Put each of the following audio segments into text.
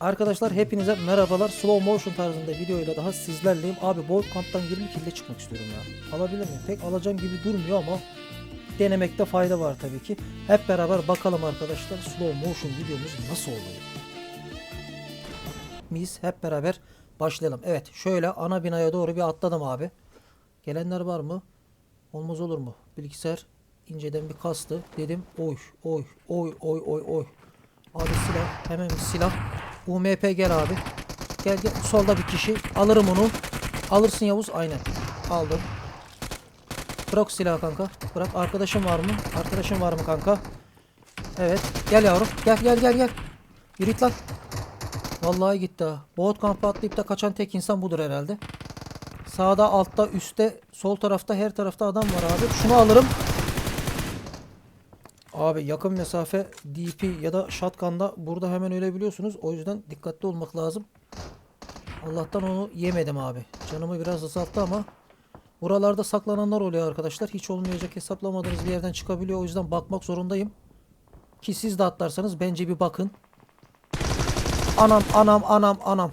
Arkadaşlar hepinize merhabalar. Slow motion tarzında videoyla daha sizlerleyim. Abi Bolt Camp'tan 20 kille çıkmak istiyorum ya. Alabilir miyim? Pek alacağım gibi durmuyor ama denemekte fayda var tabii ki. Hep beraber bakalım arkadaşlar slow motion videomuz nasıl oluyor. Biz hep beraber başlayalım. Evet şöyle ana binaya doğru bir atladım abi. Gelenler var mı? Olmaz olur mu? Bilgisayar inceden bir kastı. Dedim oy oy oy oy oy oy. Abi silah. Hemen bir silah. UMP gel abi. Gel gel. Solda bir kişi. Alırım onu. Alırsın Yavuz. Aynen. Aldım. Bırak silahı kanka. Bırak. Arkadaşın var mı? Arkadaşın var mı kanka? Evet. Gel yavrum. Gel gel gel gel. Yürü git lan. Vallahi gitti ha. Boğut kampı atlayıp da kaçan tek insan budur herhalde. Sağda, altta, üstte, sol tarafta, her tarafta adam var abi. Şunu alırım. Abi yakın mesafe DP ya da shotgun'da burada hemen ölebiliyorsunuz. O yüzden dikkatli olmak lazım. Allah'tan onu yemedim abi. Canımı biraz azalttı ama buralarda saklananlar oluyor arkadaşlar. Hiç olmayacak hesaplamadığınız bir yerden çıkabiliyor. O yüzden bakmak zorundayım. Ki siz de atlarsanız bence bir bakın. Anam anam anam anam.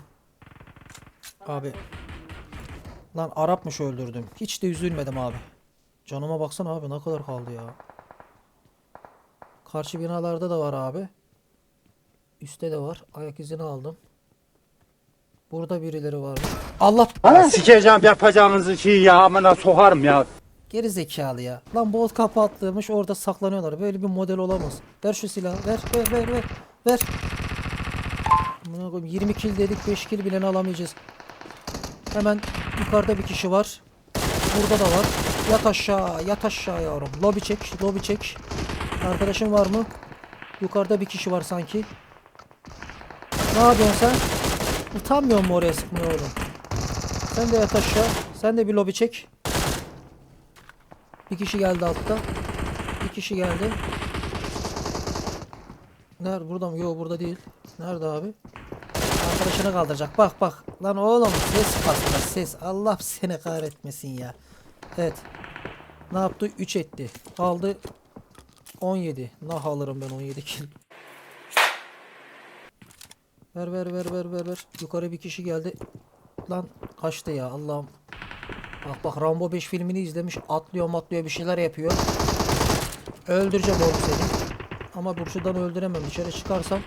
Abi. Lan Arapmış öldürdüm. Hiç de üzülmedim abi. Canıma baksana abi ne kadar kaldı ya. Karşı binalarda da var abi. Üste de var. Ayak izini aldım. Burada birileri var. Allah Sikeceğim yapacağınızı şeyi ya amına sokarım ya. geri zekalı ya. Lan bolt kapattırmış orada saklanıyorlar. Böyle bir model olamaz. Ver şu silahı. Ver ver ver ver. Ver. Amına koyayım, 20 kill dedik 5 kill bile alamayacağız. Hemen yukarıda bir kişi var. Burada da var. Yat aşağı, yat aşağı yavrum. Lobi çek, lobi çek. Arkadaşın var mı? Yukarıda bir kişi var sanki. Ne yapıyorsun sen? Utanmıyor mu oraya sıkmıyor oğlum? Sen de yat aşağı. Sen de bir lobi çek. Bir kişi geldi altta. Bir kişi geldi. Nerede? Burada mı? Yok burada değil. Nerede abi? Arkadaşını kaldıracak. Bak bak. Lan oğlum ses kasma ses. Allah seni kahretmesin ya. Evet. Ne yaptı? 3 etti. Aldı 17. Nah alırım ben 17 kill. Ver ver ver ver ver ver. Yukarı bir kişi geldi. Lan kaçtı ya Allah'ım. Bak bak Rambo 5 filmini izlemiş. Atlıyor matlıyor bir şeyler yapıyor. Öldüreceğim oğlum seni. Ama burçudan öldüremem. Dışarı çıkarsam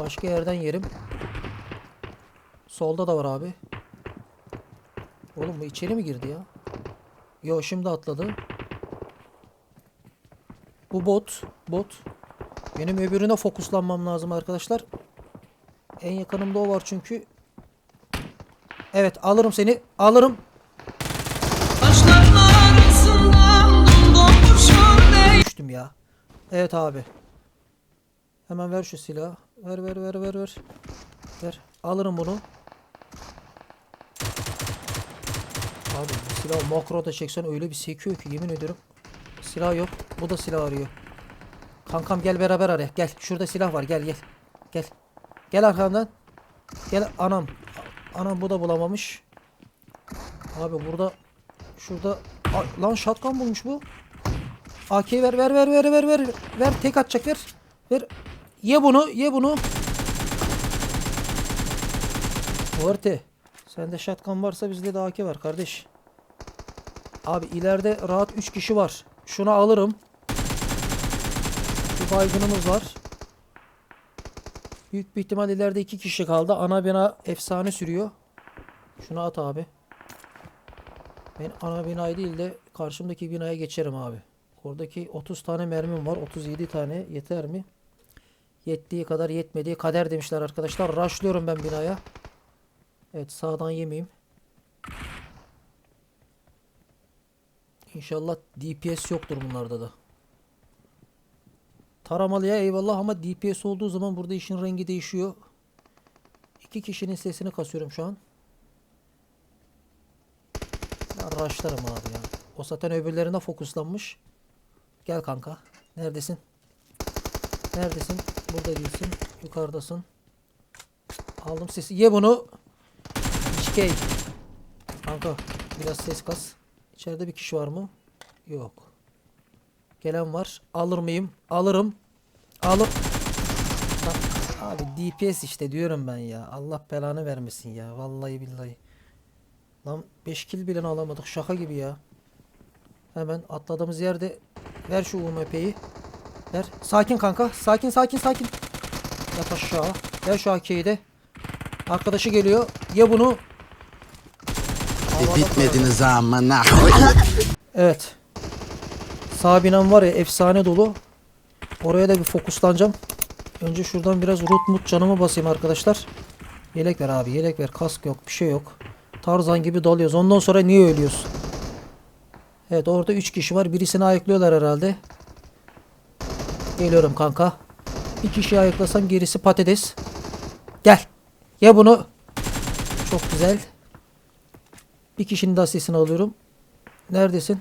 başka yerden yerim. Solda da var abi. Oğlum bu içeri mi girdi ya? Yo şimdi atladı. Bu bot. Bot. Benim öbürüne fokuslanmam lazım arkadaşlar. En yakınımda o var çünkü. Evet alırım seni. Alırım. Düştüm ya. Evet abi. Hemen ver şu silahı. Ver ver ver ver ver. Ver. Alırım bunu. Abi bu silah makro da çeksen öyle bir sekiyor ki yemin ediyorum. Silah yok. Bu da silah arıyor. Kankam gel beraber araya. Gel. Şurada silah var. Gel gel. Gel. Gel arkamdan. Gel anam. Anam bu da bulamamış. Abi burada şurada A- lan shotgun bulmuş bu. AK ver ver ver ver ver ver. Ver tek atacak ver. Ver. Ye bunu ye bunu. Orte. Sende shotgun varsa bizde de AK var kardeş. Abi ileride rahat 3 kişi var. Şunu alırım. Bir baygınımız var. Büyük bir ihtimal ileride 2 kişi kaldı. Ana bina efsane sürüyor. Şunu at abi. Ben ana binayı değil de karşımdaki binaya geçerim abi. Oradaki 30 tane mermim var. 37 tane yeter mi? Yettiği kadar yetmediği kader demişler arkadaşlar. Rushlıyorum ben binaya. Evet sağdan yemeyeyim. İnşallah DPS yoktur bunlarda da. Taramalıya eyvallah ama DPS olduğu zaman burada işin rengi değişiyor. İki kişinin sesini kasıyorum şu an. Ben rushlarım abi ya. O zaten öbürlerine fokuslanmış. Gel kanka. Neredesin? Neredesin? Burada değilsin. Yukarıdasın. Aldım sesi. Ye bunu. HK. Kanka biraz ses kas. İçeride bir kişi var mı? Yok. Gelen var. Alır mıyım? Alırım. Alır. Abi DPS işte diyorum ben ya. Allah belanı vermesin ya. Vallahi billahi. Lan 5 kill bile alamadık. Şaka gibi ya. Hemen atladığımız yerde ver şu UMP'yi. Ver. Sakin kanka. Sakin sakin sakin. Yat aşağı. Ver şu AK'yi de. Arkadaşı geliyor. Ye bunu. Havada Bitmediniz amına. Evet. Sağ var ya efsane dolu. Oraya da bir fokuslanacağım. Önce şuradan biraz root mut canımı basayım arkadaşlar. Yelek ver abi yelek ver. Kask yok bir şey yok. Tarzan gibi dalıyoruz. Ondan sonra niye ölüyoruz? Evet orada 3 kişi var. Birisini ayıklıyorlar herhalde. Geliyorum kanka. Bir kişiyi ayıklasam gerisi patates. Gel. Ya bunu. Çok güzel. Bir kişinin de asistini alıyorum. Neredesin?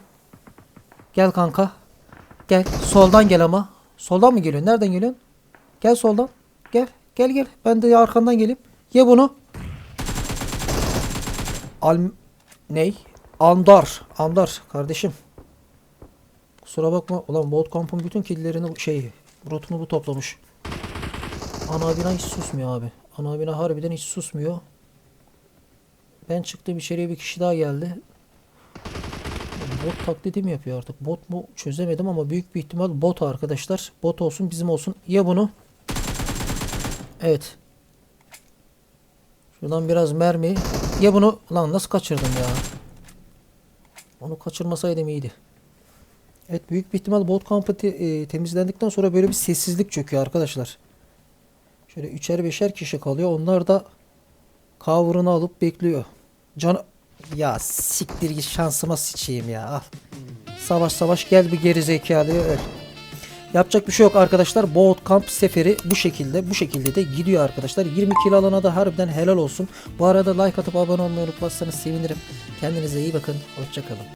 Gel kanka. Gel. Soldan gel ama. Soldan mı geliyorsun? Nereden geliyorsun? Gel soldan. Gel. Gel gel. Ben de arkandan geleyim. Ye bunu. Al ney? Andar. Andar kardeşim. Kusura bakma. Ulan Bootcamp'ın bütün killerini şey rotunu bu toplamış. Ana bina hiç susmuyor abi. Ana bina harbiden hiç susmuyor. Ben çıktım içeriye bir kişi daha geldi. Bot taklidi mi yapıyor artık? Bot mu çözemedim ama büyük bir ihtimal bot arkadaşlar. Bot olsun bizim olsun. Ya bunu. Evet. Şuradan biraz mermi. Ya bunu. Lan nasıl kaçırdım ya? Onu kaçırmasaydım iyiydi. Evet büyük bir ihtimal bot kampı te- e, temizlendikten sonra böyle bir sessizlik çöküyor arkadaşlar. Şöyle üçer beşer kişi kalıyor. Onlar da cover'ını alıp bekliyor. Can ya siktir git şansıma sıçayım ya. Al. Savaş savaş gel bir geri zekalıya öl. Yapacak bir şey yok arkadaşlar. Boat Camp seferi bu şekilde bu şekilde de gidiyor arkadaşlar. 20 kilo alana da harbiden helal olsun. Bu arada like atıp abone olmayı unutmazsanız sevinirim. Kendinize iyi bakın. Hoşçakalın.